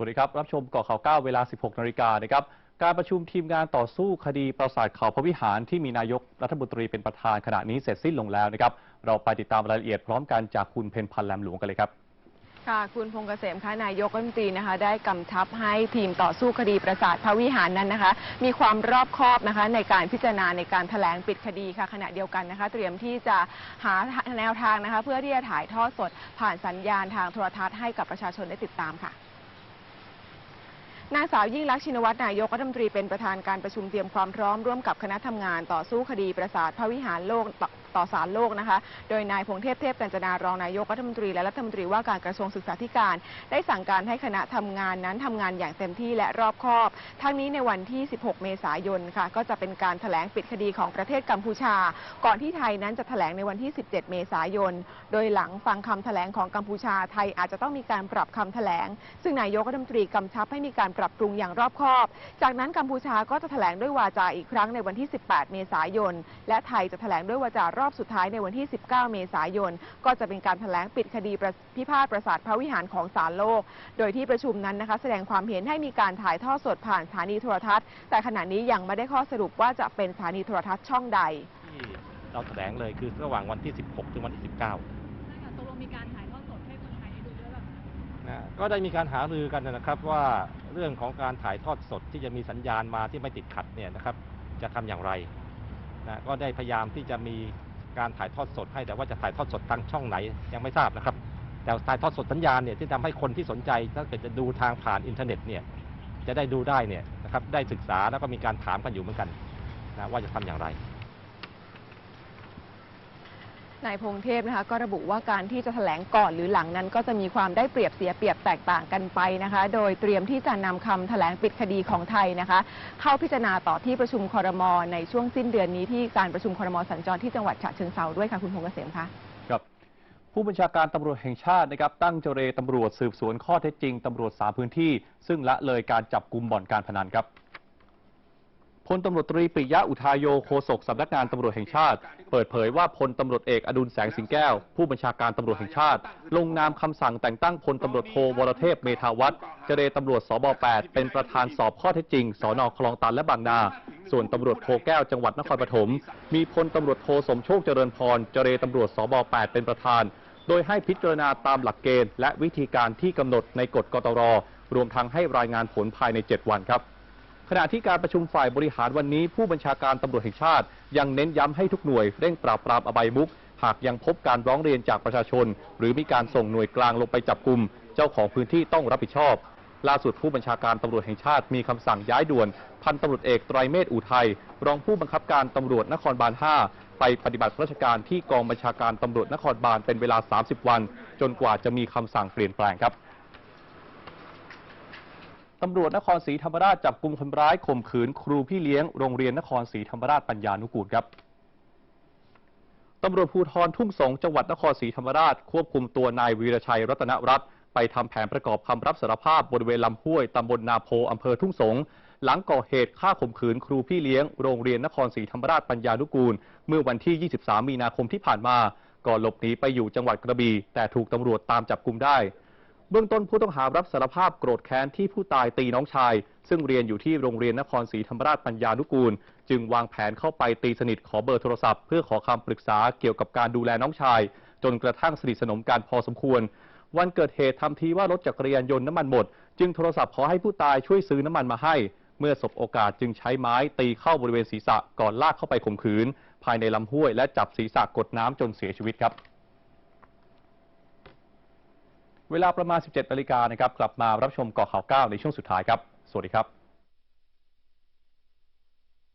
สวัสดีครับ รับชมกาะข่าว 9 เวลา 16 นาฬิกานะครับ การประชุมทีมงานต่อสู้คดีปราสาทเขาพระวิหารที่มีนายกรัฐมนตรีเป็นประธานขณะนี้เสร็จสิ้นลงแล้วนะครับ เราไปติดตามรายละเอียดพร้อมกันจากคุณเพนพันธ์แหลมหลวงกันเลยครับค่ะคุณพงษ์เกษมค่ะนายกรัฐมนตรีนะคะ ได้กำชับให้ทีมต่อสู้คดีประสาทพระวิหารนั้นนะคะ มีความรอบคอบนะคะ ในการพิจารณาในการแถลงปิดคดีค่ะขณะเดียวกันนะคะ เตรียมที่จะหาแนวทางนะคะ เพื่อที่จะถ่ายทอดสดผ่านสัญญาณทางโทรทัศน์ให้กับประชาชนได้ติดตามค่ะ นางสาวยิ่งลักษณ์ชินวัตรนายกรัฐมนตรีเป็นประธานการประชุมเตรียมความพร้อมร่วมกับคณะทำงานต่อสู้คดีประสาทพระวิหารโลก ต่อต่อศาลโลกนะคะ โดยนายพงเทพเทพกัญจนารองนายกรัฐมนตรีและรัฐมนตรีว่าการกระทรวงศึกษาธิการ ได้สั่งการให้คณะทำงานนั้นทำงานอย่างเต็มที่และรอบคอบ ทั้งนี้ในวันที่ 16 เมษายนค่ะ ก็จะเป็นการแถลงปิดคดีของประเทศกัมพูชา ก่อนที่ไทยนั้นจะแถลงในวันที่ 17 เมษายน โดยหลังฟังคำแถลงของกัมพูชาไทยอาจจะต้องมีการปรับคำแถลง ซึ่งนายกรัฐมนตรีกำชับให้มีการปรับปรุงอย่างรอบคอบ จากนั้นกัมพูชาก็จะแถลงด้วยวาจาอีกครั้งในวันที่ 18 เมษายน และไทยจะแถลงด้วยวาจารอบสุดท้ายในวันที่ 19 เมษายน ก็จะเป็นการแถลงปิดคดีประพิพาทประสาทพระวิหารของศาลโลก โดยที่ประชุมนั้นนะคะ แสดงความเห็นให้มีการถ่ายทอดสดผ่านสถานีโทรทัศน์ แต่ขณะนี้ยังไม่ได้ข้อสรุปว่าจะเป็นสถานีโทรทัศน์ช่องใด ที่เราแถลงเลยคือระหว่างวันที่ 16 ถึงวันที่ 19ใช่ค่ะตกลงมีการถ่ายทอดสดให้คนไทยได้ดูด้วยแบบนะก็ได้มีการหารือกันนะครับว่าเรื่องของการถ่ายทอดสดที่จะมีสัญญาณมาที่ไม่ติดขัดเนี่ยนะครับ จะทำอย่างไรนะก็ได้พยายามที่จะมี การถ่ายทอดสดให้แต่ว่าจะถ่ายทอดสดทางช่องไหนยังไม่ทราบนะครับ แต่ถ่ายทอดสดสัญญาณเนี่ยที่ทำให้คนที่สนใจถ้าเกิดจะดูทางผ่านอินเทอร์เน็ตเนี่ยจะได้ดูได้เนี่ยนะครับได้ศึกษาแล้วก็มีการถามกันอยู่เหมือนกันนะว่าจะทำอย่างไร นายพงเทพนะคะก็ระบุว่าการที่จะแถลงก่อนหรือหลังนั้น ก็จะมีความได้เปรียบเสียเปรียบแตกต่างกันไปนะคะ โดยเตรียมที่จะนำคำแถลงปิดคดีของไทยนะคะ เข้าพิจารณาต่อที่ประชุมคอรมอในช่วงสิ้นเดือนนี้ที่การประชุมคอรมอสัญจรที่จังหวัดฉะเชิงเทราด้วยค่ะคุณพงษ์เกษมคะครับผู้บัญชาการตำรวจแห่งชาตินะครับตั้งเจรตำรวจสืบสวนข้อเท็จจริงตำรวจสามพื้นที่ ซึ่งละเลยการจับกลุ่มบ่อนการพนันครับ พลตำรวจตรีปิยะอุทายโยโฆษกสำนักงานตำรวจแห่งชาติ เปิดเผยว่าพลตำรวจเอกอดุลแสงสิงแก้ว ผู้บัญชาการตำรวจแห่งชาติ ลงนามคำสั่งแต่งตั้งพลตำรวจโทวรเทพเมธาวัฒน์เจรตำรวจสบ 8 เป็นประธานสอบข้อเท็จจริงสอนอคลองตันและบางนา ส่วนตำรวจโทแก้วจังหวัดนครปฐมมีพลตำรวจโทสมโชคเจริญพรเจรตำรวจสบ 8 เป็นประธาน โดยให้พิจารณาตามหลักเกณฑ์ และวิธีการที่กำหนดในกฎกตรรวมทั้งให้รายงานผลภายใน 7 วันครับ ขณะที่การประชุมฝ่ายบริหารวันนี้ ผู้บัญชาการตำรวจแห่งชาติ ยังเน้นย้ำให้ทุกหน่วยเร่งปราบปรามอบายมุกหากยังพบการร้องเรียนจากประชาชน หรือมีการส่งหน่วยกลางลงไปจับกลุ่มเจ้าของพื้นที่ต้องรับผิดชอบ ล่าสุดผู้บัญชาการตำรวจแห่งชาติมีคำสั่งย้ายด่วน พันตำรวจเอกไตรเมธอุทัยรองผู้บังคับการตำรวจนครบาล 5 ไปปฏิบัติราชการที่กองบัญชาการตำรวจนครบาลเป็นเวลา 30 วัน จนกว่าจะมีคำสั่งเปลี่ยนแปลงครับ ตำรวจนครศรีธรรมราชจับกลุ่มคนร้ายข่มขืนครูพี่เลี้ยงโรงเรียนนครศรีธรรมราชปัญญานุกูลครับตำรวจภูธรทุ่งสงจังหวัดนครศรีธรรมราชควบคุมตัวนายวีรชัยรัตนรัตน์ไปทำแผนประกอบคำรับสารภาพบริเวณลำห้วยตำบลนาโพอำเภอทุ่งสงหลังก่อเหตุฆ่าข่มขืนครูพี่เลี้ยงโรงเรียนนครศรีธรรมราชปัญญานุกูล เมื่อวันที่ 23 มีนาคมที่ผ่านมา ก่อนหลบหนีไปอยู่จังหวัดกระบี่แต่ถูกตำรวจตามจับกลุมได้ เบื้องต้นผู้ต้องหารับสารภาพโกรธแค้นที่ผู้ตายตีน้องชาย ซึ่งเรียนอยู่ที่โรงเรียนนครศรีธรรมราชปัญญานุกูล จึงวางแผนเข้าไปตีสนิทขอเบอร์โทรศัพท์ เพื่อขอคำปรึกษาเกี่ยวกับการดูแลน้องชาย จนกระทั่งสนิทสนมกันพอสมควร วันเกิดเหตุทำทีว่ารถจักรยานยนต์น้ำมันหมด จึงโทรศัพท์ขอให้ผู้ตายช่วยซื้อน้ำมันมาให้ เมื่อสบโอกาสจึงใช้ไม้ตีเข้าบริเวณศีรษะก่อนลากเข้าไปข่มขืน ภายในลำห้วยและจับศีรษะกดน้ำจนเสียชีวิตครับ เวลาประมาณ 17นาฬิกานะครับ กลับมารับชมเกาะข่าว9ในช่วงสุดท้ายครับ สวัสดีครับ